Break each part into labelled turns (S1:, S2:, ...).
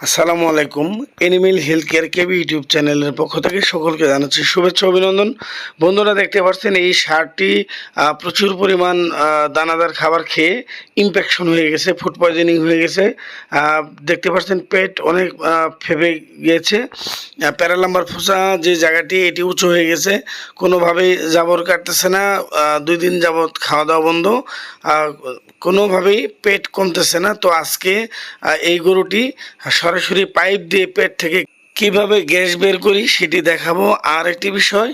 S1: আসসালামু আলাইকুম। Animal health care KB YouTube চ্যানেলের পক্ষ থেকে সকলকে জানাচ্ছি শুভেচ্ছা অভিনন্দন। বন্ধুরা দেখতে পাচ্ছেন, এই সারটি প্রচুর পরিমাণ দানাদার খাবার খেয়ে ইনফেকশন হয়ে গেছে ফুড পয়জনিং হয়ে গেছে। দেখতে পাচ্ছেন, পেট অনেক ফেপে গিয়েছে। প্যারালাম্বার ফোসা যে জায়গাটি, এটি উঁচু হয়ে গেছে। কোনোভাবেই জাবর কাটতেছে না দুই দিন যাবৎ খাওয়া দাওয়া বন্ধ কোনোভাবেই পেট কমতেছে না। তো আজকে এই গরুটি সরাসরি পাইপ দিয়ে পেট থেকে কীভাবে গ্যাস বের করি সেটি দেখাবো। আর একটি বিষয়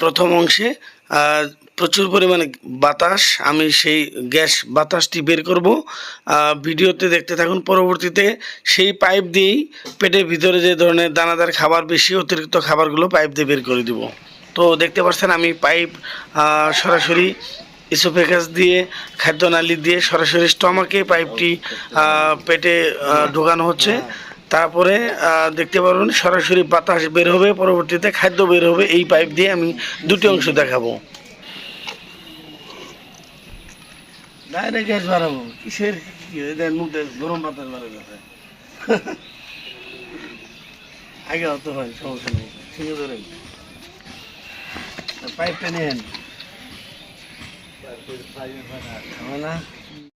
S1: প্রথম অংশে প্রচুর পরিমাণে বাতাস, আমি সেই গ্যাস বাতাসটি বের করব। ভিডিওতে দেখতে থাকুন, পরবর্তীতে সেই পাইপ দিয়েই পেটের ভিতরে যে ধরনের দানাদার খাবার, বেশি অতিরিক্ত খাবারগুলো পাইপ দিয়ে বের করে দিব। তো দেখতে পাচ্ছেন, আমি পাইপ সরাসরি ইসোফেগাস দিয়ে, খাদ্যনালী দিয়ে সরাসরি স্টমাকে পাইপটি পেটে ঢোকানো হচ্ছে। তারপরে দেখতে পারবেন সরাসরি বাতাস বের হবে, পরবর্তীতে খাদ্য বের হবে। এই পাইপ দিয়ে আমি দুটি অংশ দেখাবো। গ্যাস বাড়াবো। গরম আগে অত হয়, সমস্যা নেই। ঠিক ধরে পাইপটা নিয়ে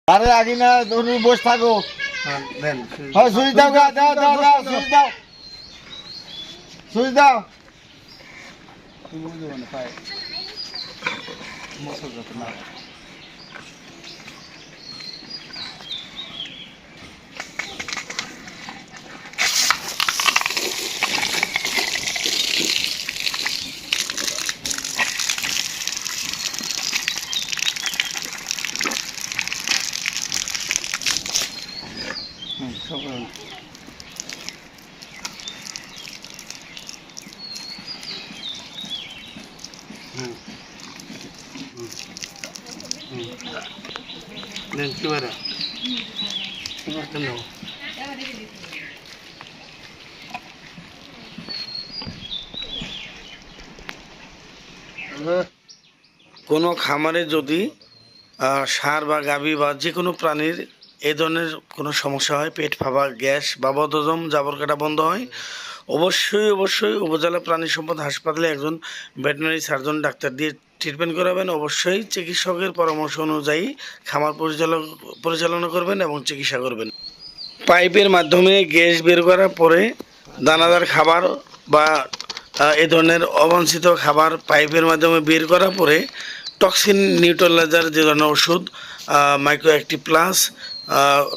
S2: আরে আগে না তুমি বসে থাকো।
S1: হ্যাঁ,
S2: হ্যাঁ সুইচ দাও গা, দাও দাও দাও সুইচ দাও। সুইচ দাও।
S1: হুম, কোনো খামারে যদি সার বা গাভী বা যে কোনো প্রাণীর এ ধরনের কোনো সমস্যা হয় পেট ফাঁপা গ্যাস বা বদহজম জাবর কাটা বন্ধ হয় অবশ্যই অবশ্যই উপজেলা প্রাণী সম্পদ হাসপাতালে একজন ভেটেনারি সার্জন ডাক্তার দিয়ে ট্রিটমেন্ট করাবেন, অবশ্যই চিকিৎসকের পরামর্শ অনুযায়ী খামার পরিচালক পরিচালনা করবেন এবং চিকিৎসা করবেন। পাইপের মাধ্যমে গ্যাস বের করার পরে দানাদার খাবার বা এ ধরনের অবাঞ্ছিত খাবার পাইপের মাধ্যমে বের করার পরে টক্সিন নিউট্রালাইজার যে ধরনের ওষুধ মাইক্রো অ্যাক্টিভ প্লাস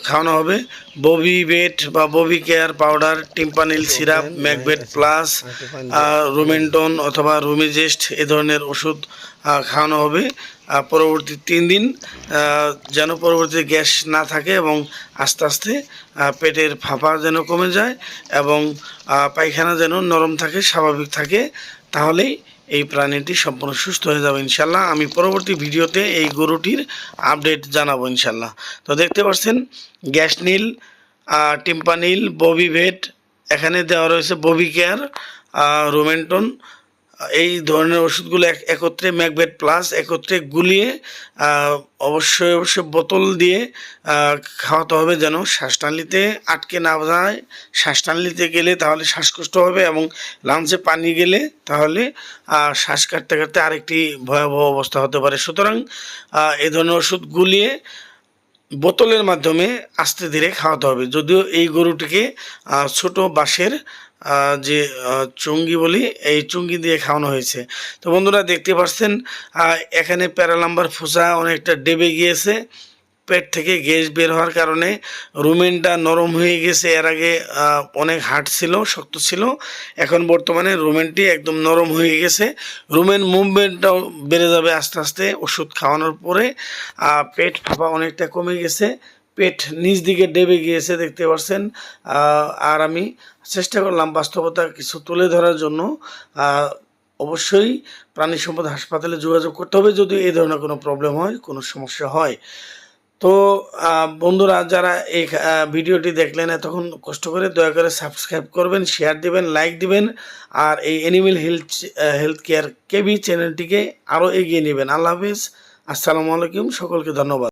S1: খাওয়ানো হবে। ববি বেট বা Bobby care powder Tympanil syrup Macbet plus Romenton অথবা রুমিজেস্ট এ ধরনের ওষুধ খাওয়ানো হবে। পরবর্তী তিন দিন যেন পরবর্তীতে গ্যাস না থাকে এবং আস্তে আস্তে পেটের ফাঁপা যেন কমে যায় এবং পায়খানা যেন নরম থাকে স্বাভাবিক থাকে তাহলেই এই প্রাণীটি সম্পূর্ণ সুস্থ হয়ে যাবে ইনশাল্লাহ। আমি পরবর্তী ভিডিওতে এই গরুটির আপডেট জানাব ইনশাল্লাহ। তো দেখতে পাচ্ছেন, গ্যাস নীল টিম্পানিল ববি ভেট, এখানে দেওয়া রয়েছে ববি কেয়ার রোমেন্টন এই ধরনের ওষুধগুলো এক, একত্রে ম্যাকবেট প্লাস একত্রে গুলিয়ে অবশ্যই অবশ্যই বোতল দিয়ে খাওয়াতে হবে যেন শ্বাসনালীতে আটকে না যায়। শ্বাসনালীতে গেলে তাহলে শ্বাসকষ্ট হবে এবং লাঞ্চে পানি গেলে তাহলে শ্বাস কাটতে কাটতে আরেকটি ভয়াবহ অবস্থা হতে পারে। সুতরাং এই ধরনের ওষুধ গুলিয়ে বোতলের মাধ্যমে আস্তে ধীরে খাওয়াতে হবে। যদিও এই গরুটিকে ছোট বাঁশের যে চুঙ্গি বলি, এই চুঙ্গি দিয়ে খাওয়ানো হয়েছে। তো বন্ধুরা দেখতে পাচ্ছেন এখানে প্যারালাম্বার ফোসা অনেকটা ডেবে গিয়েছে। পেট থেকে গ্যাস বের হওয়ার কারণে রুমেনটা নরম হয়ে গেছে। এর আগে অনেক হার্ড ছিল, শক্ত ছিল। এখন বর্তমানে রুমেনটি একদম নরম হয়ে গেছে। রুমেন মুভমেন্টটাও বেড়ে যাবে আস্তে আস্তে ওষুধ খাওয়ানোর পরে। পেট ফাঁপা অনেকটা কমে গেছে। পেট নিচ দিকে ডেবে গিয়েছে, দেখতে পাচ্ছেন আর আমি চেষ্টা করলাম বাস্তবতা কিছু তুলে ধরার জন্য। অবশ্যই প্রাণী সম্পদ হাসপাতালে যোগাযোগ করতে হবে যদি এই ধরনের কোনো প্রবলেম হয়, কোনো সমস্যা হয়। তো বন্ধুরা, যারা এই ভিডিওটি দেখলেন এতক্ষণ কষ্ট করে, দয়া করে সাবস্ক্রাইব করবেন, শেয়ার দিবেন, লাইক দিবেন। আর এই animal health health care KB চ্যানেলটিকে আরও এগিয়ে নেবেন। আল্লাহ হাফিজ। আসসালামু আলাইকুম। সকলকে ধন্যবাদ।